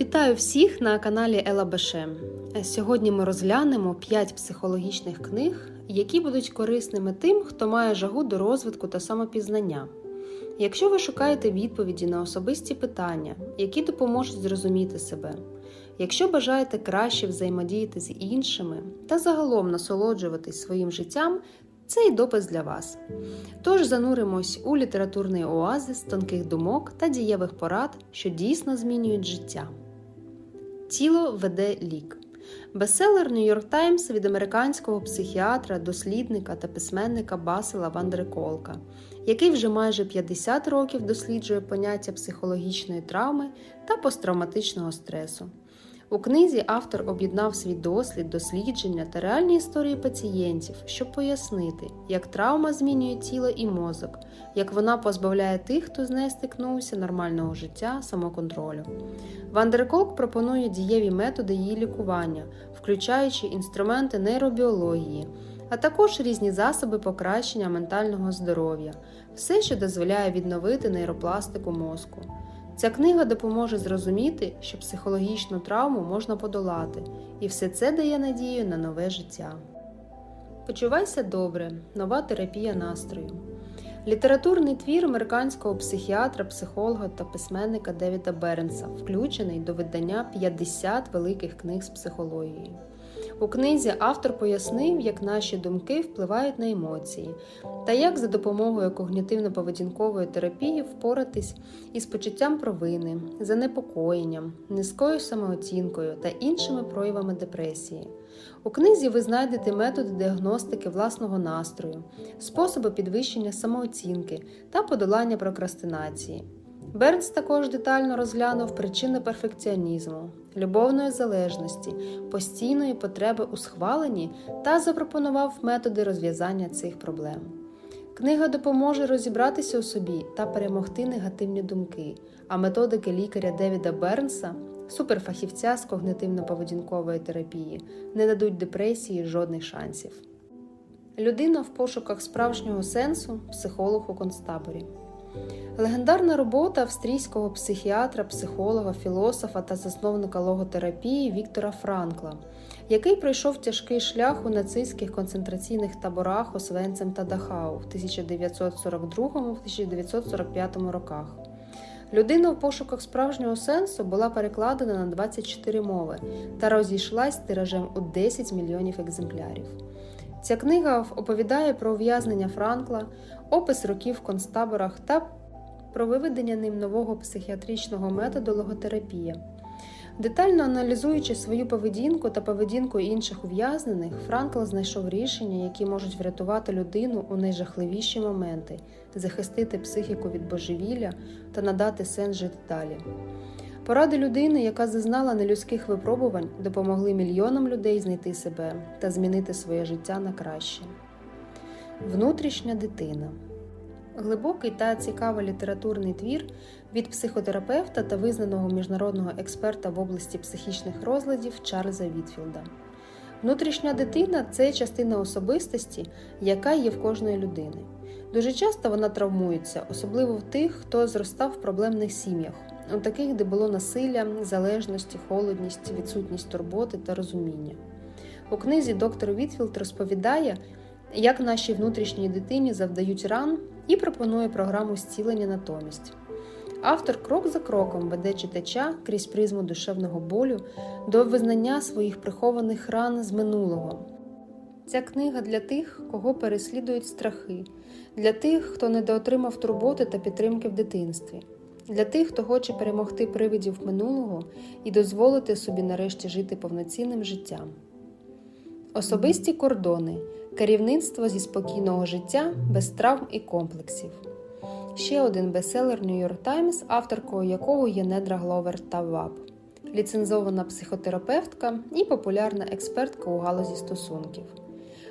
Вітаю всіх на каналі Ела Беше. Сьогодні ми розглянемо 5 психологічних книг, які будуть корисними тим, хто має жагу до розвитку та самопізнання. Якщо ви шукаєте відповіді на особисті питання, які допоможуть зрозуміти себе, якщо бажаєте краще взаємодіяти з іншими та загалом насолоджуватись своїм життям, цей допис для вас. Тож зануримось у літературний оазис тонких думок та дієвих порад, що дійсно змінюють життя. Тіло веде лік. Бестселер Нью-Йорк Таймс від американського психіатра, дослідника та письменника Басила Вандреколка, який вже майже 50 років досліджує поняття психологічної травми та посттравматичного стресу. У книзі автор об'єднав свій дослід, дослідження та реальні історії пацієнтів, щоб пояснити, як травма змінює тіло і мозок, як вона позбавляє тих, хто з нею стикнувся нормального життя, самоконтролю. Вандерколк пропонує дієві методи її лікування, включаючи інструменти нейробіології, а також різні засоби покращення ментального здоров'я, все, що дозволяє відновити нейропластику мозку. Ця книга допоможе зрозуміти, що психологічну травму можна подолати, і все це дає надію на нове життя. Почувайся добре, нова терапія настрою. Літературний твір американського психіатра, психолога та письменника Девіда Бернса, включений до видання 50 великих книг з психології. У книзі автор пояснив, як наші думки впливають на емоції, та як за допомогою когнітивно-поведінкової терапії впоратись із почуттям провини, занепокоєнням, низькою самооцінкою та іншими проявами депресії. У книзі ви знайдете методи діагностики власного настрою, способи підвищення самооцінки та подолання прокрастинації. Бернс також детально розглянув причини перфекціонізму, любовної залежності, постійної потреби у схваленні та запропонував методи розв'язання цих проблем. Книга допоможе розібратися у собі та перемогти негативні думки, а методики лікаря Девіда Бернса, суперфахівця з когнитивно-поведінкової терапії, не дадуть депресії жодних шансів. Людина в пошуках справжнього сенсу психолог у концтаборі. Легендарна робота австрійського психіатра, психолога, філософа та засновника логотерапії Віктора Франкла, який пройшов тяжкий шлях у нацистських концентраційних таборах Освенцем та Дахау в 1942-1945 роках. Людина в пошуках справжнього сенсу була перекладена на 24 мови та розійшлась тиражем у 10 мільйонів екземплярів. Ця книга оповідає про ув'язнення Франкла, опис років в концтаборах та про виведення ним нового психіатричного методу логотерапія. Детально аналізуючи свою поведінку та поведінку інших ув'язнених, Франкл знайшов рішення, які можуть врятувати людину у найжахливіші моменти, захистити психіку від божевілля та надати сенс жити далі. Поради людини, яка зазнала нелюдських випробувань, допомогли мільйонам людей знайти себе та змінити своє життя на краще. Внутрішня дитина глибокий та цікавий літературний твір від психотерапевта та визнаного міжнародного експерта в області психічних розладів Чарльза Вітфілда. Внутрішня дитина це частина особистості, яка є в кожної людини. Дуже часто вона травмується, особливо в тих, хто зростав в проблемних сім'ях, таких, де було насилля, залежності, холодність, відсутність турботи та розуміння. У книзі доктор Вітфілд розповідає, як нашій внутрішній дитині завдають ран і пропонує програму зцілення натомість. Автор крок за кроком веде читача крізь призму душевного болю до визнання своїх прихованих ран з минулого. Ця книга для тих, кого переслідують страхи, для тих, хто недоотримав турботи та підтримки в дитинстві, для тих, хто хоче перемогти привидів минулого і дозволити собі нарешті жити повноцінним життям. Особисті кордони, керівництво зі спокійного життя без травм і комплексів. Ще один бестселер New York Times, авторкою якого є Недра Гловер та ВАП, ліцензована психотерапевтка і популярна експертка у галузі стосунків.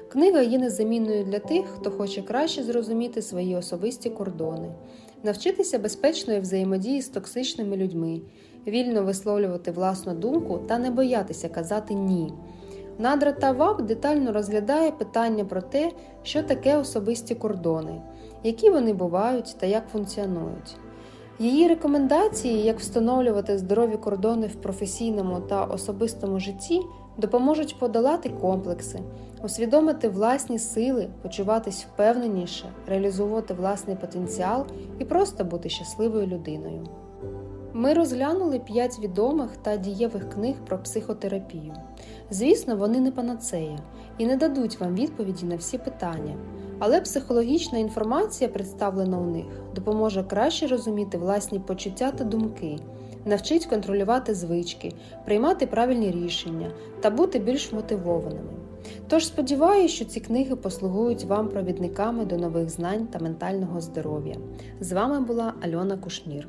Книга є незамінною для тих, хто хоче краще зрозуміти свої особисті кордони, навчитися безпечної взаємодії з токсичними людьми, вільно висловлювати власну думку та не боятися казати ні. Надра та ВАП детально розглядає питання про те, що таке особисті кордони, які вони бувають та як функціонують. Її рекомендації, як встановлювати здорові кордони в професійному та особистому житті, допоможуть подолати комплекси, усвідомити власні сили, почуватись впевненіше, реалізовувати власний потенціал і просто бути щасливою людиною. Ми розглянули 5 відомих та дієвих книг про психотерапію. Звісно, вони не панацея і не дадуть вам відповіді на всі питання, але психологічна інформація, представлена у них, допоможе краще розуміти власні почуття та думки, навчить контролювати звички, приймати правильні рішення та бути більш мотивованими. Тож сподіваюся, що ці книги послугують вам провідниками до нових знань та ментального здоров'я. З вами була Альона Кушнір.